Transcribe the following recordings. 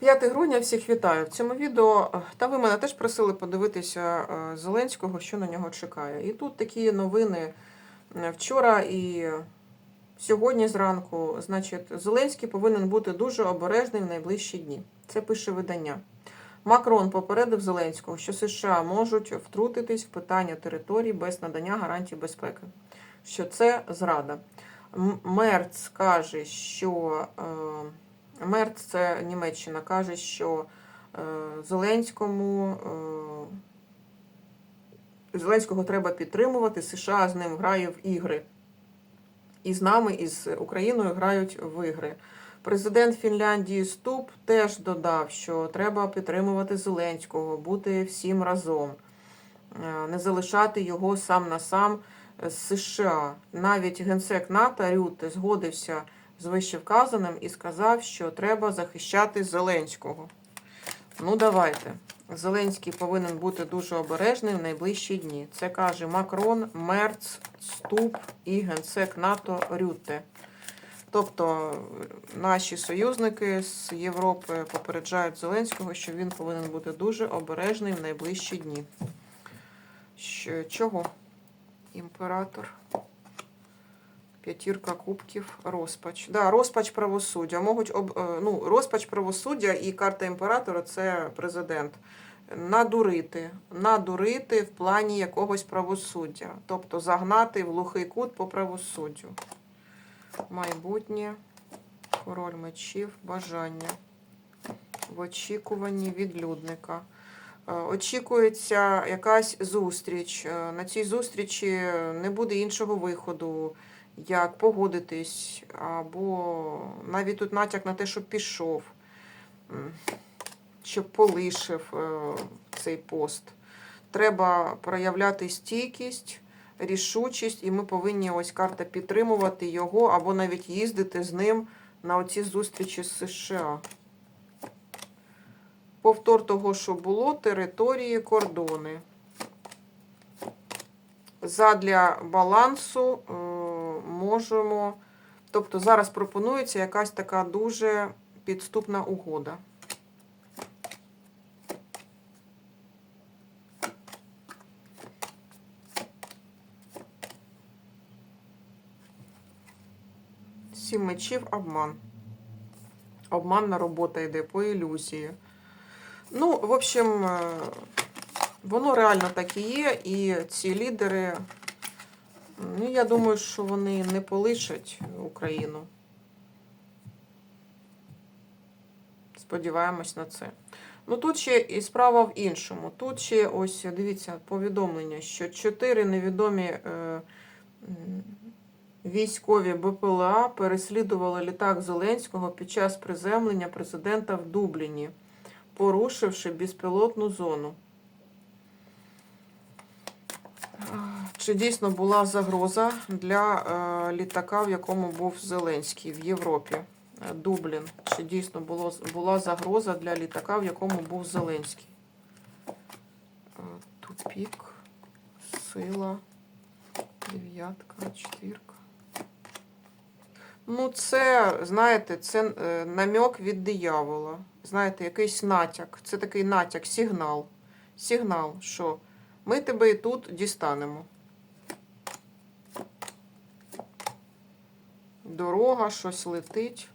5 грудня всіх вітаю. В цьому відео, та ви мене теж просили подивитися е, Зеленського, що на нього чекає. І тут такі новини е, вчора і сьогодні зранку. Значить, Зеленський повинен бути дуже обережний в найближчі дні. Це пише видання. Макрон попередив Зеленського, що США можуть втрутитись в питання територій без надання гарантій безпеки, що це зрада. Мерц каже, що е, Мерц, це Німеччина, каже, що е, Зеленському е, Зеленського треба підтримувати. США з ним грає в ігри. І з нами, і з Україною грають в ігри. Президент Фінляндії Ступ теж додав, що треба підтримувати Зеленського, бути всім разом, е, не залишати його сам на сам з США. Навіть генсек НАТО Рюте згодився з вищевказаним і сказав, що треба захищати Зеленського. Ну, давайте. Зеленський повинен бути дуже обережним в найближчі дні. Це каже Макрон, Мерц, Ступ і генсек НАТО Рюте. Тобто наші союзники з Європи попереджають Зеленського, що він повинен бути дуже обережний в найближчі дні. Чого? Імператор. П'ятірка кубків, розпач. Да, розпач правосуддя. Можуть об, е, ну, розпач правосуддя і карта імператора це президент. Надурити. Надурити в плані якогось правосуддя. Тобто загнати в глухий кут по правосуддю. Майбутнє, король мечів, бажання. В очікуванні відлюдника. Е, Очікується якась зустріч. Е, На цій зустрічі не буде іншого виходу, як погодитись, або навіть тут натяк на те, щоб пішов, щоб полишив е, цей пост. Треба проявляти стійкість, рішучість, і ми повинні ось карта підтримувати його, або навіть їздити з ним на оці зустрічі з США. Повтор того, що було, території, кордони. Задля балансу е, можемо. Тобто зараз пропонується якась така дуже підступна угода. Сім мечів обман. Обманна робота йде по ілюзії. Ну, в общем, е, воно реально так і є, і ці лідери, ну, я думаю, що вони не полишать Україну. Сподіваємось на це. Ну, тут ще і справа в іншому. Тут ще ось, дивіться, повідомлення, що чотири невідомі е, військові БПЛА переслідували літак Зеленського під час приземлення президента в Дубліні порушивши безпілотну зону. Чи дійсно була загроза для е, літака, в якому був Зеленський в Європі? Е, Дублін. Чи дійсно було, була загроза для літака, в якому був Зеленський? Е, Тупік, сила, дев'ятка, четвірка. Ну, це, знаєте, це намек від диявола. Знаєте, якийсь натяк. Це такий натяк, сигнал. Сигнал, що ми тебе і тут дістанемо. Дорога, щось летить.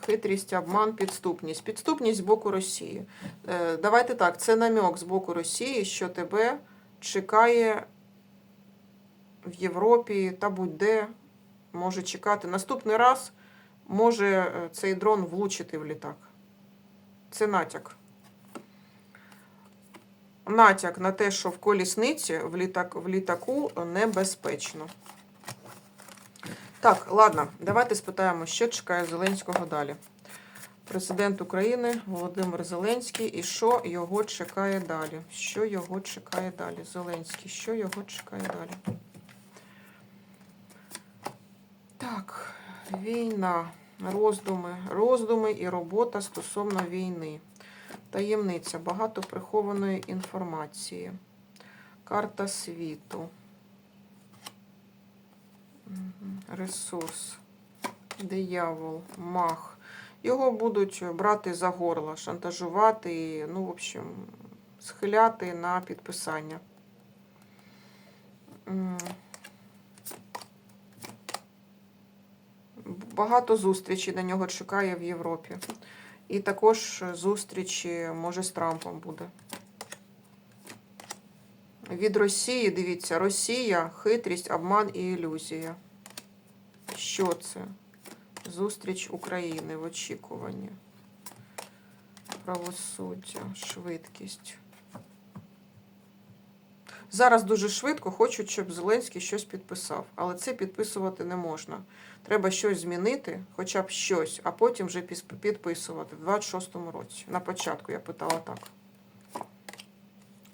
Хитрість, обман, підступність. Підступність з боку Росії. Е, Давайте так, це намек з боку Росії, що тебе чекає в Європі та будь-де може чекати. Наступний раз може е, цей дрон влучити в літак. Це натяк. Натяк на те, що в колісниці в, літак, в літаку небезпечно. Так, ладно, давайте спитаємо, що чекає Зеленського далі. Президент України Володимир Зеленський і що його чекає далі? Що його чекає далі? Зеленський, що його чекає далі? Так, війна, роздуми, роздуми і робота стосовно війни. Таємниця, багато прихованої інформації. Карта світу. Ресурс. Диявол, мах. Його будуть брати за горло, шантажувати, і, ну, в общем, схиляти на підписання. Багато зустрічей на нього чекає в Європі. І також зустрічі, може, з Трампом буде. Від Росії, дивіться, Росія, хитрість, обман і ілюзія. Що це? Зустріч України в очікуванні. Правосуддя, швидкість. Зараз дуже швидко хочуть, щоб Зеленський щось підписав, але це підписувати не можна. Треба щось змінити, хоча б щось, а потім вже підписувати в 26-му році. На початку я питала так.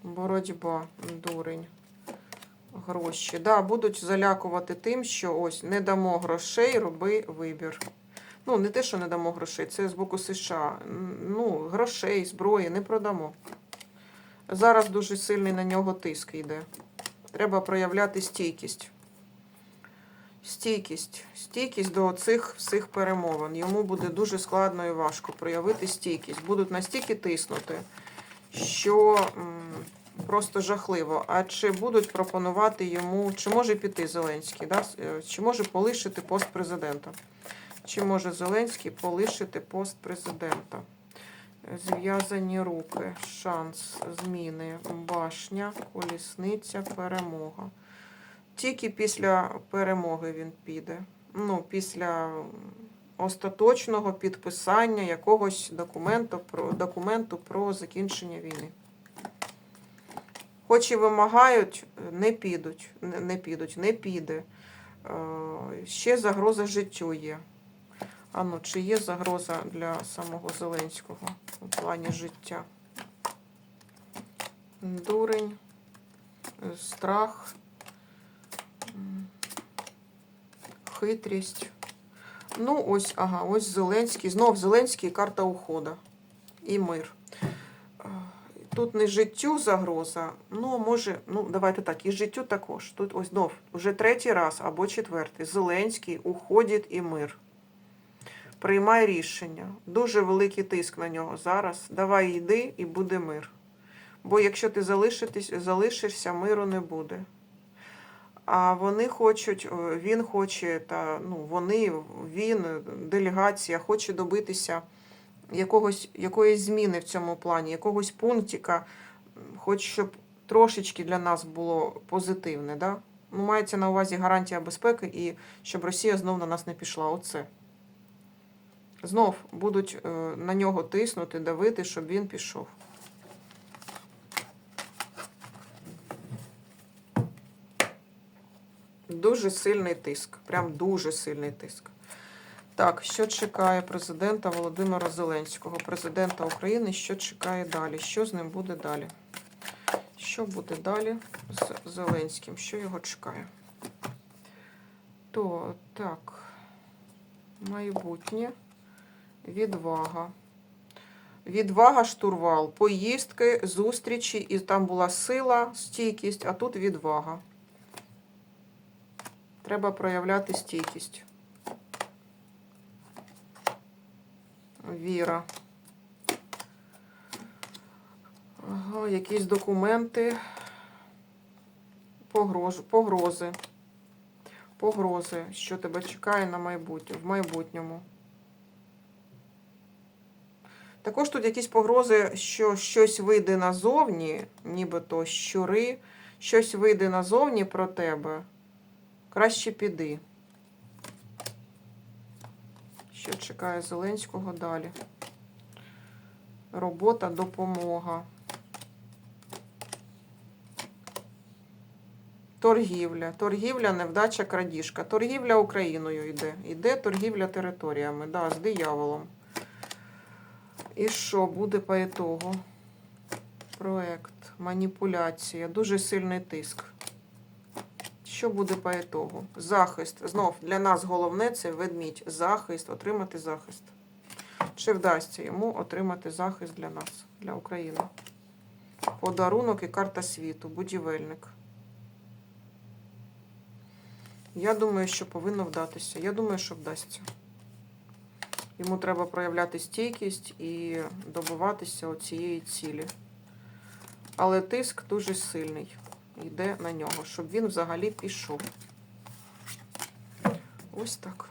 Боротьба, дурень, гроші. Да, будуть залякувати тим, що ось не дамо грошей, роби вибір. Ну, не те, що не дамо грошей, це з боку США. Ну, грошей, зброї не продамо. Зараз дуже сильний на нього тиск йде. Треба проявляти стійкість. Стійкість. Стійкість до цих всіх перемовин. Йому буде дуже складно і важко проявити стійкість. Будуть настільки тиснути, що просто жахливо. А чи будуть пропонувати йому, чи може піти Зеленський, да? е, чи може полишити пост президента? Чи може Зеленський полишити пост президента? Зв'язані руки, шанс, зміни, башня, колісниця, перемога. Тільки після перемоги він піде. Ну, після остаточного підписання якогось документу про, документу про закінчення війни. Хоч і вимагають, не підуть, не не підуть, не піде. Е, Ще загроза життю є. А ну, чи є загроза для самого Зеленського у плані життя? Дурень, страх, хитрість. Ну, ось, ага, ось Зеленський. Знов Зеленський карта ухода. І мир. Тут не життю загроза, ну, може, ну, давайте так, і життю також. Тут ось знов, вже третій раз або четвертий. Зеленський уходить і мир приймай рішення. Дуже великий тиск на нього зараз. Давай йди і буде мир. Бо якщо ти залишишся, миру не буде. А вони хочуть, е, він хоче, та ну вони, він, делегація хоче добитися якогось, якоїсь зміни в цьому плані, якогось пунктика, хоч щоб трошечки для нас було позитивне. Да? Ну, мається на увазі гарантія безпеки і щоб Росія знов на нас не пішла. Оце. Знов будуть е, на нього тиснути, давити, щоб він пішов. Дуже сильний тиск. Прям дуже сильний тиск. Так, що чекає президента Володимира Зеленського, президента України, що чекає далі? Що з ним буде далі? Що буде далі з Зеленським? Що його чекає? То так, майбутнє. Відвага. Відвага, штурвал, поїздки, зустрічі, і там була сила, стійкість, а тут відвага. Треба проявляти стійкість. Віра. Ага, якісь документи. Погроз, погрози. Погрози, що тебе чекає на майбутнє, в майбутньому. Також тут якісь погрози, що щось вийде назовні, нібито щури, щось вийде назовні про тебе. Краще піди. Що чекає Зеленського далі? Робота, допомога. Торгівля. Торгівля, невдача, крадіжка. Торгівля Україною йде. Йде торгівля територіями, да, з дияволом. І що буде по ітогу? Проект, маніпуляція, дуже сильний тиск. Що буде по ітогу? Захист. Знов для нас головне це ведмідь. Захист, отримати захист. Чи вдасться йому отримати захист для нас, для України? Подарунок і карта світу, будівельник. Я думаю, що повинно вдатися. Я думаю, що вдасться. Йому треба проявляти стійкість і добиватися цієї цілі. Але тиск дуже сильний йде на нього, щоб він взагалі пішов. Ось так.